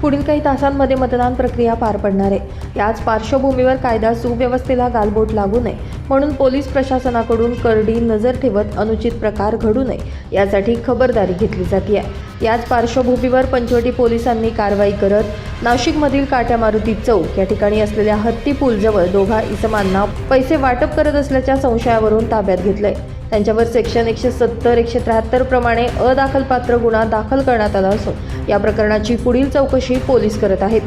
पुढील काही तासांमध्ये मतदान प्रक्रिया पार पडणार आहे. याच पार्श्वभूमीवर कायदा सुव्यवस्थेला गालबोट लागू नये म्हणून पोलीस प्रशासनाकडून करडी नजर ठेवत अनुचित प्रकार घडू नये यासाठी खबरदारी घेतली जाते आहे याच पार्श्वभूमीवर पंचवटी पोलिसांनी कारवाई करत नाशिकमधील काट्या मारुती चौक या ठिकाणी असलेल्या हत्ती पूलजवळ दोघा इसमांना पैसे वाटप करत असल्याच्या संशयावरून ताब्यात घेतलंय. त्यांच्यावर सेक्शन एकशे सत्तर एकशे त्र्याहत्तर प्रमाणे अदाखलपात्र गुन्हा दाखल करण्यात आला असून या प्रकरणाची पुढील चौकशी पोलीस करत आहेत.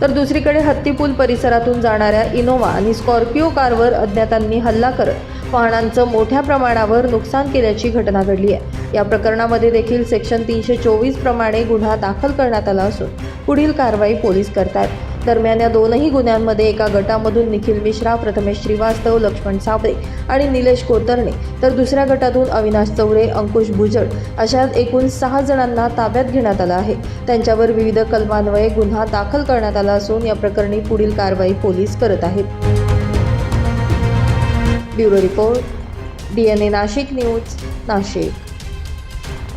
तर दुसरीकडे हत्तीपूल परिसरातून जाणाऱ्या इनोवा आणि स्कॉर्पिओ कारवर अज्ञातांनी हल्ला करत वाहनांचं मोठ्या प्रमाणावर नुकसान केल्याची घटना घडली आहे. या प्रकरणामध्ये देखील सेक्शन तीनशे चोवीस प्रमाणे गुन्हा दाखल करण्यात आला असून पुढील कारवाई पोलीस करतात दरम्यान या दोनही गुन्ह्यांमध्ये एका गटामधून निखिल मिश्रा प्रथमेश श्रीवास्तव लक्ष्मण साबळे आणि निलेश कोतरणे. तर दुसऱ्या गटातून अविनाश चौरे अंकुश भुजळ अशा एकूण सहा जणांना ताब्यात घेण्यात आलं आहे. त्यांच्यावर विविध कलमान्वये गुन्हा दाखल करण्यात आला असून या प्रकरणी पुढील कारवाई पोलीस करत आहेत. Bureau report D N A Nashik news Nashik.